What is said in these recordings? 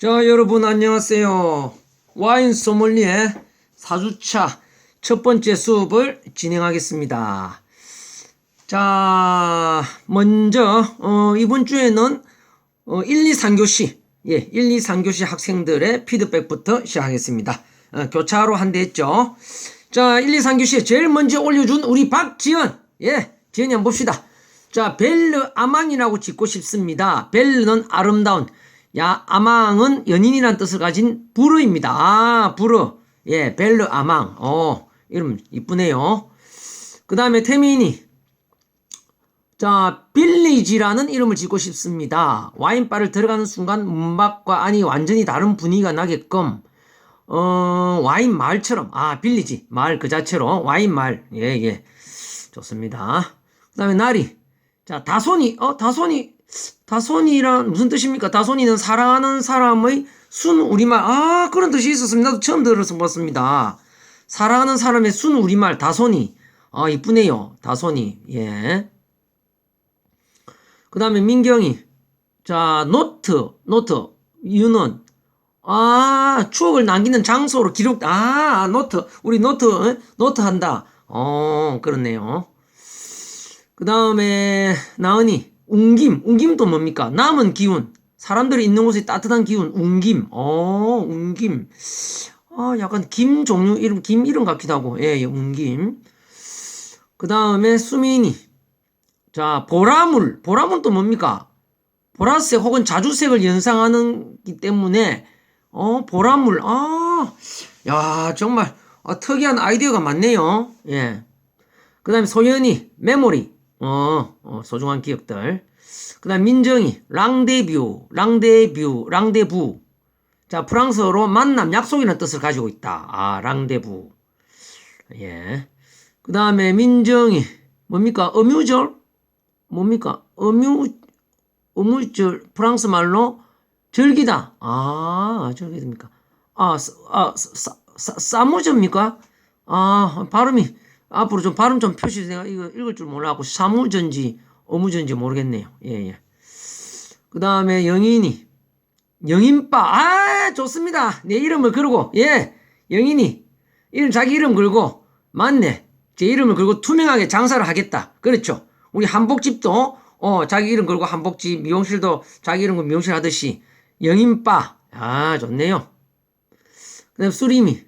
자, 여러분 안녕하세요. 와인 소믈리에 4주차 첫 번째 수업을 진행하겠습니다. 자, 먼저 어, 이번 주에는 어, 1, 2, 3교시 예, 1, 2, 3교시 학생들의 피드백부터 시작하겠습니다. 어, 교차로 한 대 했죠. 자, 1, 2, 3교시에 제일 먼저 올려준 우리 박지연. 예, 지연이 한번 봅시다. 자, 벨르 아망이라고 짓고 싶습니다. 벨르는 아름다운, 야, 아망은 연인이란 뜻을 가진 부르입니다. 아, 부르. 예, 벨르 아망. 어, 이름 이쁘네요. 그 다음에 태민이. 자, 빌리지라는 이름을 짓고 싶습니다. 와인바를 들어가는 순간 문 밖과 안이 완전히 다른 분위기가 나게끔, 어, 와인 마을처럼, 아, 빌리지. 마을 그 자체로, 와인 마을. 예, 예. 좋습니다. 그 다음에 나리. 자, 다손이, 어, 다손이, 다손이란 무슨 뜻입니까? 다손이는 사랑하는 사람의 순 우리말. 아, 그런 뜻이 있었습니다. 나도 처음 들어서 봤습니다. 사랑하는 사람의 순 우리말, 다손이. 아, 이쁘네요. 다손이. 예. 그 다음에 민경이. 자, 노트, 노트. 유는. 아, 추억을 남기는 장소로 기록, 아, 노트. 우리 노트, 어? 노트 한다. 어, 그렇네요. 그 다음에, 나은이. 웅김. 웅김도 뭡니까? 남은 기운. 사람들이 있는 곳에 따뜻한 기운. 웅김. 어, 웅김. 아, 약간 김 종류 이름, 김 이름 같기도 하고. 예, 예, 웅김. 그 다음에 수민이. 자, 보라물. 보라물 또 뭡니까? 보라색 혹은 자주색을 연상하는기 때문에, 어, 보라물. 아, 야, 정말, 아, 특이한 아이디어가 많네요. 예. 그 다음에 소연이, 메모리. 어, 어, 소중한 기억들. 그 다음 민정이, 랑데뷰, 랑데뷰, 랑데부. 자, 프랑스어로 만남, 약속이라는 뜻을 가지고 있다. 아, 랑데부. 예. 그 다음에 민정이, 뭡니까? 어뮤절? 뭡니까? 어뮤, 어뮤절, 프랑스 말로 즐기다. 아, 즐기십니까? 아, 사- 아, 사, 사, 사무전입니까? 아, 발음이, 앞으로 좀 발음 좀 표시, 내가 이거 읽을 줄 몰라갖고, 사무전지, 어무전지 모르겠네요. 예, 예. 그 다음에 영인이, 영인빠, 아, 좋습니다. 내 이름을 걸고, 예, 영인이, 이름, 자기 이름 걸고, 맞네. 제 이름을 걸고 투명하게 장사를 하겠다. 그렇죠. 우리 한복집도, 어, 자기 이름 걸고 한복집, 미용실도 자기 이름 걸고 미용실 하듯이, 영인빠, 아, 좋네요. 그 다음 수리미,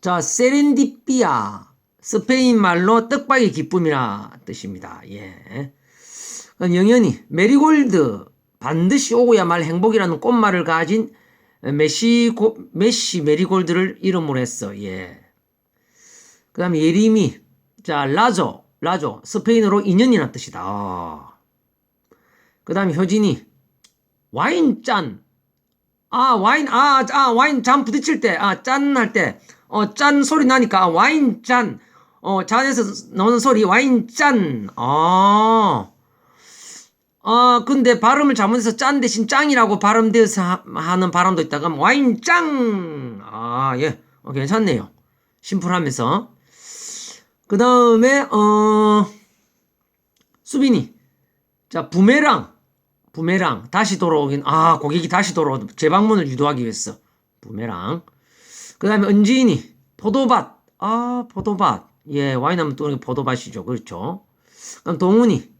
자, 세렌디피아. 스페인 말로 떡밥의 기쁨이라 뜻입니다. 예. 영현이, 메리골드. 반드시 오고야 말 행복이라는 꽃말을 가진 메시, 고, 메시 메리골드를 이름으로 했어. 예. 그 다음에 예림이. 자, 라조. 라조. 스페인어로 인연이라는 뜻이다. 아. 그 다음에 효진이. 와인 짠. 아, 와인, 아, 아, 와인 잔 부딪힐 때, 아, 짠 할 때, 어, 짠 소리 나니까, 아, 와인 짠, 어, 잔에서 나오는 소리, 와인 짠, 아, 아, 근데 발음을 잘못해서 짠 대신 짱이라고 발음되어서 하- 하는 발음도 있다. 그럼 와인 짱, 아, 예, 어, 괜찮네요. 심플하면서. 그 다음에, 어, 수빈이. 자, 부메랑. 부메랑 다시 돌아오긴 아 고객이 다시 돌아오 재방문을 유도하기 위해서 부메랑 그 다음에 은지인이 포도밭 아 포도밭 예 와인 하면 또 포도밭이죠. 그렇죠? 그럼 동훈이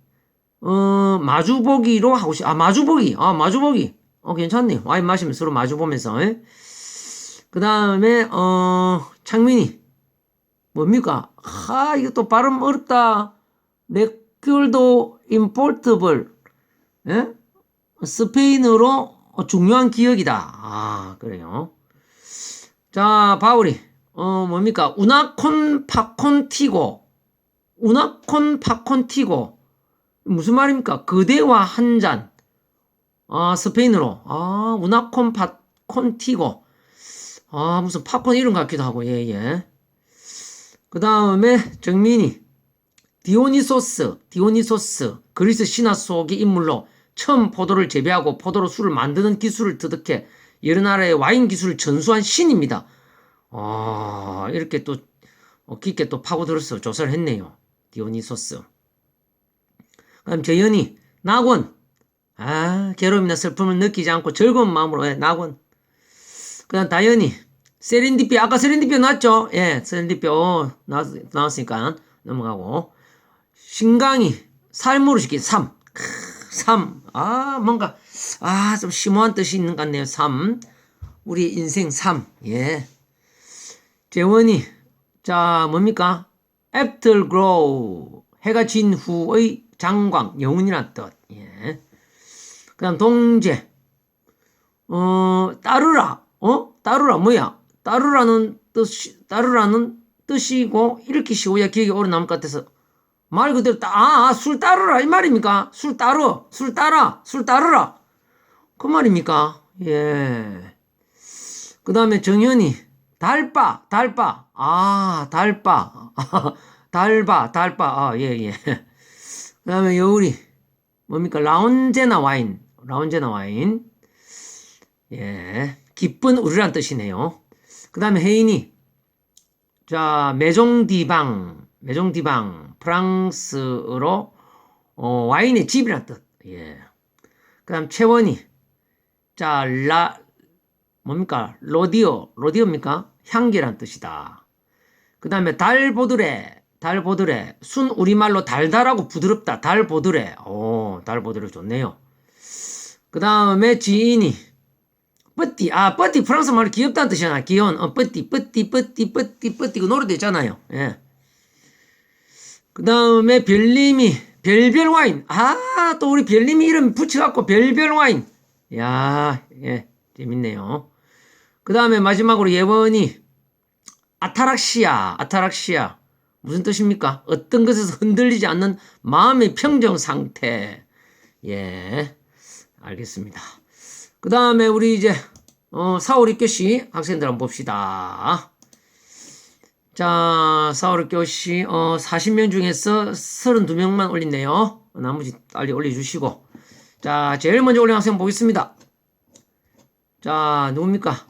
어 마주보기로 하고 싶 아 마주보기 아 마주보기. 어 괜찮네 와인 마시면 서로 마주보면서. 그 다음에 어 창민이. 뭡니까? 아 이거 또 발음 어렵다. 맥귤도 임포트블. 예? 스페인어로 중요한 기억이다. 아, 그래요. 자, 바울이, 어, 뭡니까? 우나콘 파콘티고. 우나콘 파콘티고. 무슨 말입니까? 그대와 한 잔. 아, 스페인어로. 아, 우나콘 파콘티고. 아, 무슨 팝콘 이름 같기도 하고, 예, 예. 그 다음에 정민이. 디오니소스, 디오니소스, 그리스 신화 속의 인물로 처음 포도를 재배하고 포도로 술을 만드는 기술을 터득해 여러 나라의 와인 기술을 전수한 신입니다. 아, 이렇게 또 어, 깊게 또 파고들어서 조사를 했네요. 디오니소스. 그다음 재현이 낙원. 아, 괴로움이나 슬픔을 느끼지 않고 즐거운 마음으로, 예, 낙원. 그 다음, 다현이. 세렌디피, 아까 세렌디피 나왔죠? 예, 세렌디피, 어, 나왔, 나왔으니까 넘어가고. 신강이, 삶으로 시킨 삶. 크, 삶. 아, 뭔가, 아, 좀 심오한 뜻이 있는 것 같네요. 삶. 우리 인생 삶. 예. 재원이, 자, 뭡니까? afterglow. 해가 진 후의 장광, 영혼이란 뜻. 예. 그 다음, 동제. 어, 따르라. 어? 따르라, 뭐야? 따르라는 뜻, 따르라는 뜻이고, 이렇게 쉬워야 기억이 오래 남을 것 같아서. 말 그대로, 따, 아, 아, 술 따르라. 이 말입니까? 술 따르. 술 따라. 술 따르라. 그 말입니까? 예. 그 다음에 정현이. 달바, 달바. 아, 달바. 달바, 달바. 아, 예, 예. 그 다음에 여울이. 뭡니까? 라운제나 와인. 라운제나 와인. 예. 기쁜 우리란 뜻이네요. 그 다음에 혜인이. 자, 메종디방. 메종디방. 프랑스어로, 어, 와인의 집이란 뜻. 예. 그 다음 채원이. 자, 라, 뭡니까? 로디오. 로디오입니까? 향기란 뜻이다. 그 다음에 달보드레. 달보드레. 순 우리말로 달달하고 부드럽다. 달보드레. 오, 달보드레 좋네요. 그 다음에 지인이. 뿌띠. 아, 뿌띠. 프랑스 말로 귀엽다는 뜻이잖아. 귀여운. 어, 뿌띠, 뿌띠, 뿌띠, 뿌띠, 뿌띠. 그 노래도 있잖아요. 예. 그 다음에 별님이. 별별 와인. 아, 또 우리 별님이 이름 붙여갖고 별별 와인. 야, 예. 재밌네요. 그 다음에 마지막으로 예원이. 아타락시아. 아타락시아. 무슨 뜻입니까? 어떤 것에서 흔들리지 않는 마음의 평정 상태. 예. 알겠습니다. 그 다음에 우리 이제, 어, 4월 2교시 학생들 한번 봅시다. 자, 4월 2교시, 어, 40명 중에서 32명만 올렸네요. 나머지 빨리 올려주시고. 자, 제일 먼저 올린 학생 보겠습니다. 자, 누굽니까?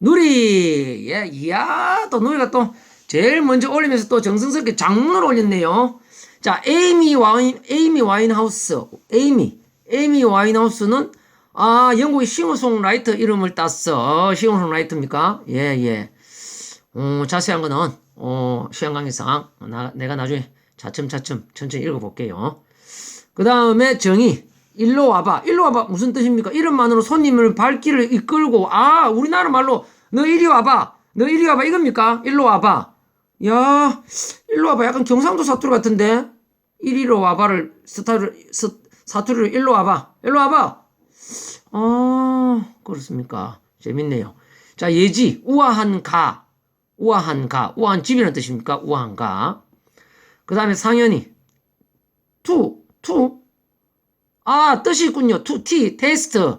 누리! 예, 이야, 또 누리가 또 제일 먼저 올리면서 또 정성스럽게 장문을 올렸네요. 자, 에이미 와인, 에이미 와인하우스. 에이미. 에이미 와인하우스는, 아, 영국의 싱어송라이터 이름을 땄어. 싱어송라이터입니까? 예, 예. 어, 자세한 거는, 어, 시간 관계상, 나, 내가 나중에 차츰차츰 천천히 읽어볼게요. 그 다음에 정의. 일로 와봐. 일로 와봐. 무슨 뜻입니까? 이름만으로 손님을 발길을 이끌고, 아, 우리나라 말로, 너 이리 와봐. 너 이리 와봐. 이겁니까? 일로 와봐. 야, 일로 와봐. 약간 경상도 사투리 같은데? 이리로 와봐를, 스타를, 스, 사투리를 일로 와봐. 일로 와봐. 아, 그렇습니까? 재밌네요. 자, 예지. 우아한 가. 우아한 가. 우아한 집이라는 뜻입니까? 우아한 가. 그 다음에 상현이. 투. 투. 아, 뜻이 있군요. 투, 티, 테스트.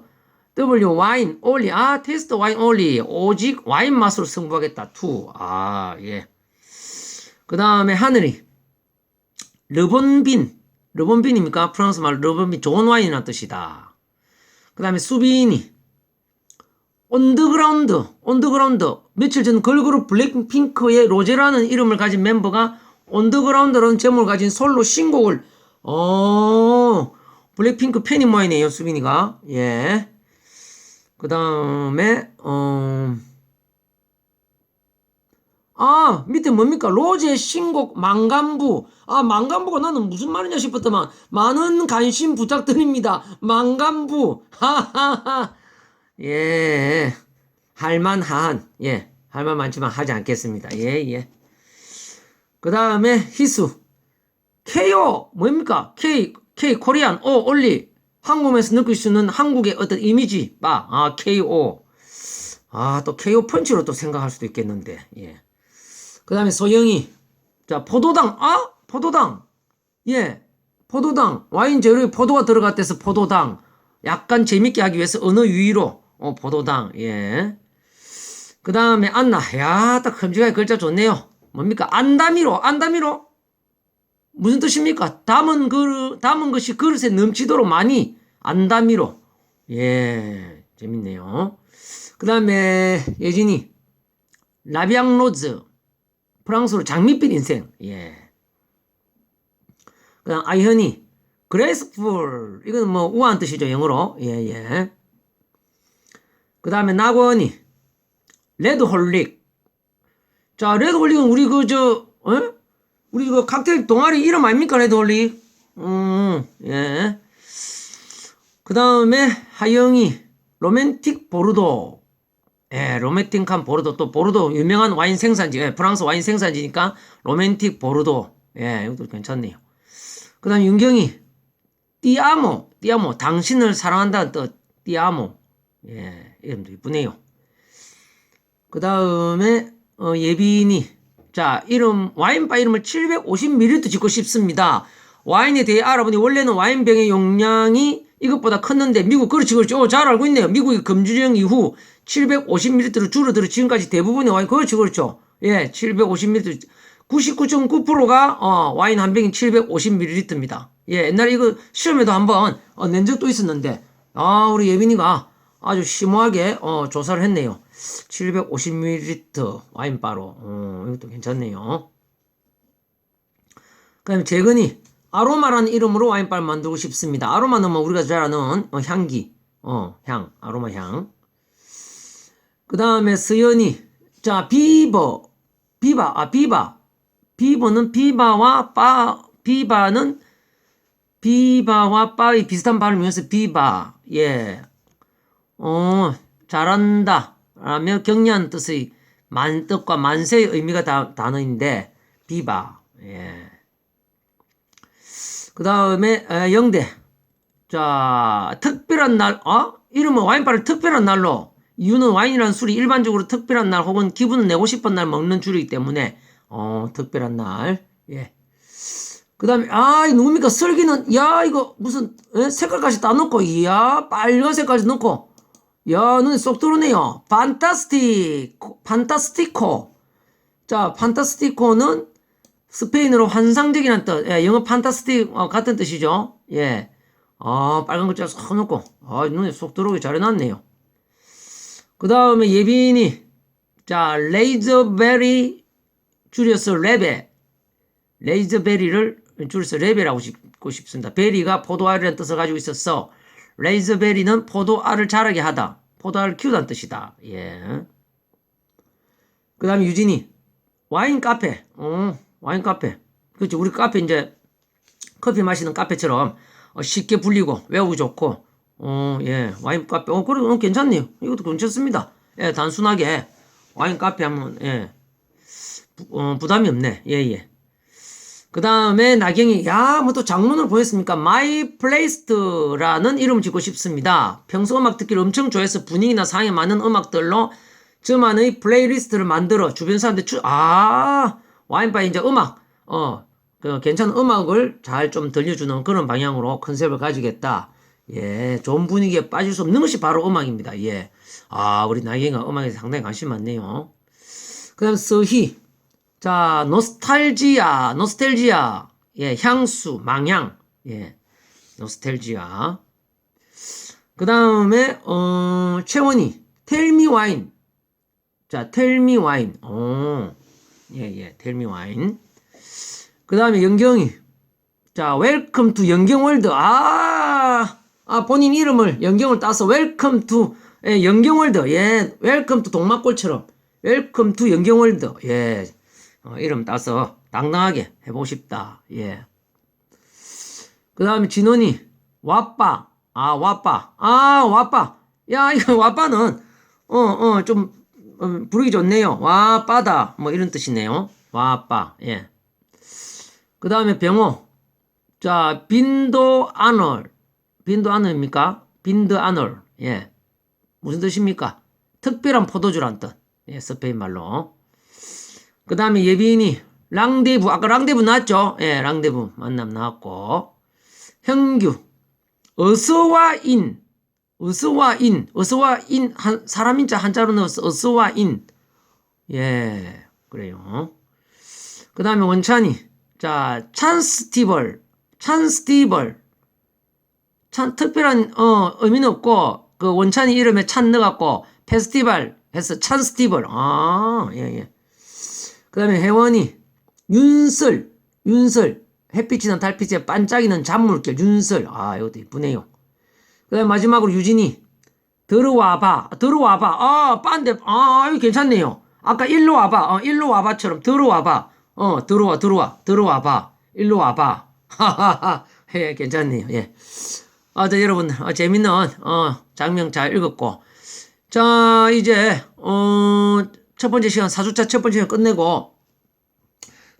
W, 와인, 올리. 아, 테스트, 와인, 올리. 오직 와인 맛으로 승부하겠다. 투. 아, 예. 그 다음에 하늘이. 르본빈. 르본빈입니까? 프랑스 말 르본빈. 좋은 와인이라는 뜻이다. 그 다음에 수빈이. 온더그라운드. 온더그라운드. 며칠 전 걸그룹 블랙핑크의 로제라는 이름을 가진 멤버가 온더그라운드라는 제목을 가진 솔로 신곡을 어 블랙핑크 팬이 모이네요 수빈이가. 예. 그 다음에 어. 아 밑에 뭡니까? 로제 신곡 망간부. 아 망간부가 나는 무슨 말이냐 싶었더만 많은 관심 부탁드립니다. 망간부. 하하하. 예. 할만한. 예. 할만 많지만 하지 않겠습니다. 예 예. 그 다음에 희수. KO 뭡니까? K K 코리안 오 올리 한국에서 느낄 수 있는 한국의 어떤 이미지. 바 아 KO 아 또 KO 펀치로 또 생각할 수도 있겠는데. 예. 그 다음에 소영이. 자 포도당. 아 포도당. 예. 포도당. 와인 재료에 포도가 들어갔대서 포도당. 약간 재밌게 하기 위해서 언어 유희로? 어 포도당. 예 그 다음에 안나. 야 딱 큼직하게 글자 좋네요. 뭡니까? 안다미로. 안다미로 무슨 뜻입니까 담은 그 담은 것이 그릇에 넘치도록 많이 안다미로 예 재밌네요 그 다음에 예진이 라비앙 로즈 프랑스로 장밋빛 인생 예 그다음 아이현이 graceful. 이건 뭐 우아한 뜻이죠, 영어로. 예, 예. 그 다음에 낙원이 레드홀릭. 자, 레드홀릭은 우리 그, 저, 어? 우리 그 칵테일 동아리 이름 아닙니까, 레드홀릭? 음, 예. 그 다음에 하영이 로맨틱 보르도. 예, 로맨틱한 보르도. 또 보르도 유명한 와인 생산지. 예, 프랑스 와인 생산지니까 로맨틱 보르도. 예, 이것도 괜찮네요. 그 다음에 윤경이 띠아모, 띠아모, 당신을 사랑한다는 뜻, 띠아모. 예, 이름도 이쁘네요. 그 다음에, 어, 예빈이. 자, 이름, 와인바 이름을 750ml 짓고 싶습니다. 와인에 대해 알아보니 원래는 와인병의 용량이 이것보다 컸는데 미국 그렇지 그렇지. 어, 잘 알고 있네요. 미국이 금주령 이후 750ml로 줄어들어 지금까지 대부분의 와인 그렇지 그렇죠. 예 750ml 99.9%가 어, 와인 한 병이 750ml입니다. 예 옛날에 이거 시험에도 한번 어, 낸 적도 있었는데 아 우리 예빈이가 아주 심오하게 어, 조사를 했네요 750ml 와인바로 어, 이것도 괜찮네요 그 다음에 재근이 아로마라는 이름으로 와인바를 만들고 싶습니다. 아로마는 뭐 우리가 잘 아는 어, 향기, 어, 향, 아로마 향. 그 다음에 서연이, 자, 비버, 비바, 아, 비바. 비버는 비바와 바, 비바는 비바와 바의 비슷한 발음이어서 비바, 예. 어, 잘한다. 라며 격려한 뜻의 만뜻과 만세의 의미가 다, 단어인데, 비바, 예. 그 다음에 영대. 자, 특별한 날, 어? 이름은 와인바를 특별한 날로. 이유는 와인이라는 술이 일반적으로 특별한 날 혹은 기분을 내고 싶은 날 먹는 줄이기 때문에, 어, 특별한 날. 예. 그 다음에, 아, 이 누굽니까? 썰기는, 야, 이거 무슨, 에? 색깔까지 다 넣고, 이야, 빨간색까지 넣고, 야, 눈에 쏙 들어오네요. 판타스틱, 판타스티코. 자, 판타스티코는 스페인어로 환상적이라는 뜻, 예, 영어 판타스틱 어, 같은 뜻이죠. 예. 아, 빨간 글자 쏙 넣고, 아, 눈에 쏙 들어오게 잘 해놨네요. 그 다음에 예빈이, 자, 레이저베리 줄여서 레베. 레이저베리를 줄여서 레베라고 싶고 싶습니다. 베리가 포도알이라는 뜻을 가지고 있었어. 레이저베리는 포도알을 자라게 하다. 포도알을 키우다는 뜻이다. 예. 그 다음에 유진이, 와인 카페. 어. 와인 카페. 그렇죠. 우리 카페 이제 커피 마시는 카페처럼 어, 쉽게 불리고 외우기 좋고, 어, 예, 와인 카페. 어, 그래, 어, 괜찮네요. 이것도 괜찮습니다. 예, 단순하게 와인 카페 하면, 예, 부, 어, 부담이 없네. 예, 예. 그 다음에 나경이, 야, 뭐 또 장문을 보였습니까? 마이 플레이스트라는 이름 짓고 싶습니다. 평소 음악 듣기를 엄청 좋아해서 분위기나 상에 맞는 음악들로 저만의 플레이리스트를 만들어 주변 사람들 추, 아, 와인바 이제 음악, 어, 그 괜찮은 음악을 잘 좀 들려주는 그런 방향으로 컨셉을 가지겠다. 예, 좋은 분위기에 빠질 수 없는 것이 바로 음악입니다. 예. 아, 우리 나경이가 음악에 상당히 관심 많네요. 그 다음, 서희. 자, 노스탈지아, 노스텔지아. 예, 향수, 망향. 예, 노스텔지아. 그 다음에, 어, 채원이. 텔미 와인. 자, 텔미 와인. 어. 예, 예, 텔미 와인. 그 다음에 영경이. 자, 웰컴 투 영경월드. 아, 아, 본인 이름을, 영경을 따서 웰컴 투, 예, 영경월드. 예, 웰컴 투 동막골처럼. 웰컴 투 영경월드. 예, 어, 이름 따서 당당하게 해보고 싶다. 예. 그 다음에 진원이. 와빠. 아, 와빠. 아, 와빠. 야, 이거 와빠는, 어, 어, 좀, 어, 부르기 좋네요. 와, 빠다. 뭐 이런 뜻이네요. 와, 빠. 예. 그 다음에 병호. 자, 빈도 아널. 빈도 아널입니까? 빈드 아널. 예. 무슨 뜻입니까? 특별한 포도주란 뜻. 예, 스페인 말로. 그 다음에 예빈이. 랑데부. 아까 랑데부 나왔죠? 예, 랑데부. 만남 나왔고. 현규. 어서와 인. 어서와 인, 어서와 인, 한, 사람 인자 한자로 넣어서 어서와 인. 예, 그래요. 그 다음에 원찬이. 자, 찬스티벌, 찬스티벌. 찬, 특별한, 어, 의미는 없고, 그 원찬이 이름에 찬 넣어갖고, 페스티벌 해서 찬스티벌. 아, 예, 예. 그 다음에 혜원이. 윤설, 윤설. 햇빛이나 달빛에 반짝이는 잔물길 윤설 아 이것도 이쁘네요. 그 다음 마지막으로 유진이 들어와봐 들어와봐 아 빤데 아 이거 괜찮네요. 아까 일로 와봐 어 일로 와봐처럼 들어와봐 어 들어와 들어와 들어와봐 일로 와봐 하하하 예 괜찮네요. 예. 아, 저 여러분 어, 재밌는 어 장면 잘 읽었고 자 이제 어 첫 번째 시간 사주차 첫 번째 시간 끝내고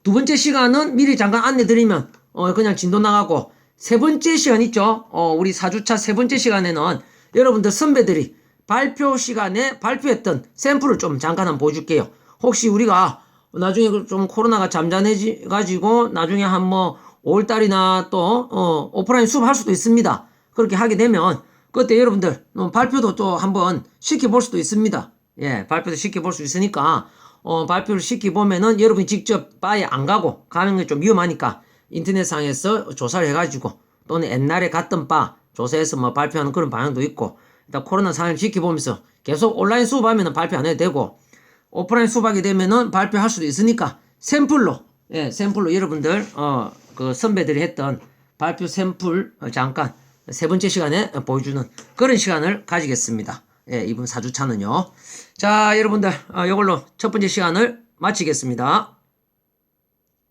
두 번째 시간은 미리 잠깐 안내 드리면 어 그냥 진도 나가고 세 번째 시간 있죠. 어 우리 사주차 세 번째 시간에는 여러분들 선배들이 발표 시간에 발표했던 샘플을 좀 잠깐 한번 보여줄게요. 혹시 우리가 나중에 그좀 코로나가 잠잠해지 가지고 나중에 한 뭐 5월달이나 또 어, 오프라인 수업 할 수도 있습니다. 그렇게 하게 되면 그때 여러분들 어, 발표도 또 한번 시켜볼 수도 있습니다. 예, 발표도 시켜볼 수 있으니까 어, 발표를 시켜보면은 여러분이 직접 바에 안 가고 가는 게 좀 위험하니까 인터넷상에서 조사를 해가지고 또는 옛날에 갔던 바 조사해서 뭐 발표하는 그런 방향도 있고 일단 코로나 상황을 지켜보면서 계속 온라인 수업하면은 발표 안 해도 되고 오프라인 수업하게 되면은 발표할 수도 있으니까 샘플로 예 샘플로 여러분들 어 그 선배들이 했던 발표 샘플 어, 잠깐 세 번째 시간에 보여주는 그런 시간을 가지겠습니다. 예 이번 사주차는요. 자 여러분들 어, 이걸로 첫 번째 시간을 마치겠습니다.